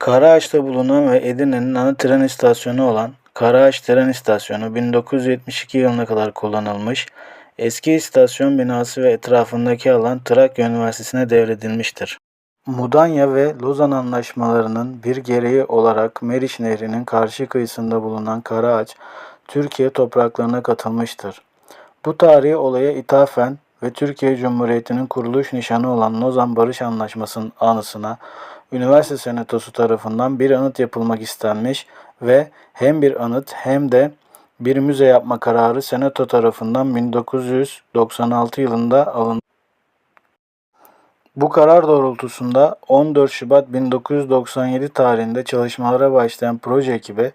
Karaağaç'ta bulunan ve Edirne'nin ana tren istasyonu olan Karaağaç Tren İstasyonu 1972 yılına kadar kullanılmış, eski istasyon binası ve etrafındaki alan Trakya Üniversitesi'ne devredilmiştir. Mudanya ve Lozan Anlaşmaları'nın bir gereği olarak Meriç Nehri'nin karşı kıyısında bulunan Karaağaç, Türkiye topraklarına katılmıştır. Bu tarihi olaya ithafen ve Türkiye Cumhuriyeti'nin kuruluş nişanı olan Lozan Barış Anlaşması'nın anısına üniversite senatosu tarafından bir anıt yapılmak istenmiş ve hem bir anıt hem de bir müze yapma kararı senato tarafından 1996 yılında alındı. Bu karar doğrultusunda 14 Şubat 1997 tarihinde çalışmalara başlayan proje ekibi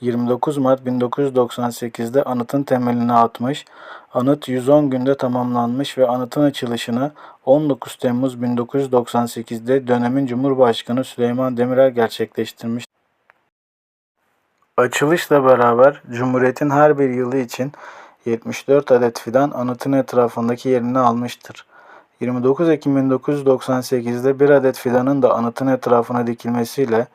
29 Mart 1998'de anıtın temelini atmış, anıt 110 günde tamamlanmış ve anıtın açılışını 19 Temmuz 1998'de dönemin Cumhurbaşkanı Süleyman Demirel gerçekleştirmiş. Açılışla beraber Cumhuriyet'in her bir yılı için 74 adet fidan anıtın etrafındaki yerini almıştır. 29 Ekim 1998'de bir adet fidanın da anıtın etrafına dikilmesiyle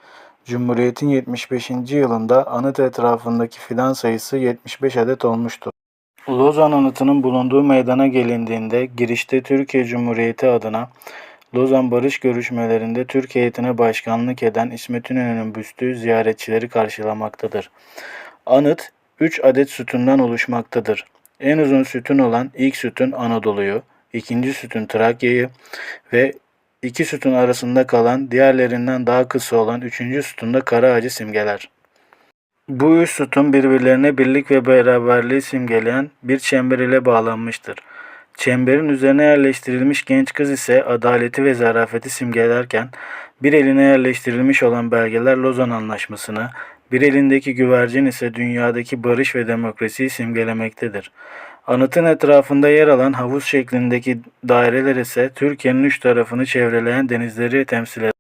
Cumhuriyet'in 75. yılında anıt etrafındaki fidan sayısı 75 adet olmuştur. Lozan Anıtı'nın bulunduğu meydana gelindiğinde girişte Türkiye Cumhuriyeti adına Lozan Barış Görüşmelerinde Türk heyetine başkanlık eden İsmet İnönü'nün büstü ziyaretçileri karşılamaktadır. Anıt 3 adet sütundan oluşmaktadır. En uzun sütun olan ilk sütun Anadolu'yu, ikinci sütun Trakya'yı ve iki sütun arasında kalan diğerlerinden daha kısa olan üçüncü sütun da Karaağacı simgeler. Bu üç sütun birbirlerine birlik ve beraberliği simgeleyen bir çember ile bağlanmıştır. Çemberin üzerine yerleştirilmiş genç kız ise adaleti ve zarafeti simgelerken bir eline yerleştirilmiş olan belgeler Lozan Anlaşması'nı, bir elindeki güvercin ise dünyadaki barış ve demokrasiyi simgelemektedir. Anıtın etrafında yer alan havuz şeklindeki daireler ise Türkiye'nin üç tarafını çevreleyen denizleri temsil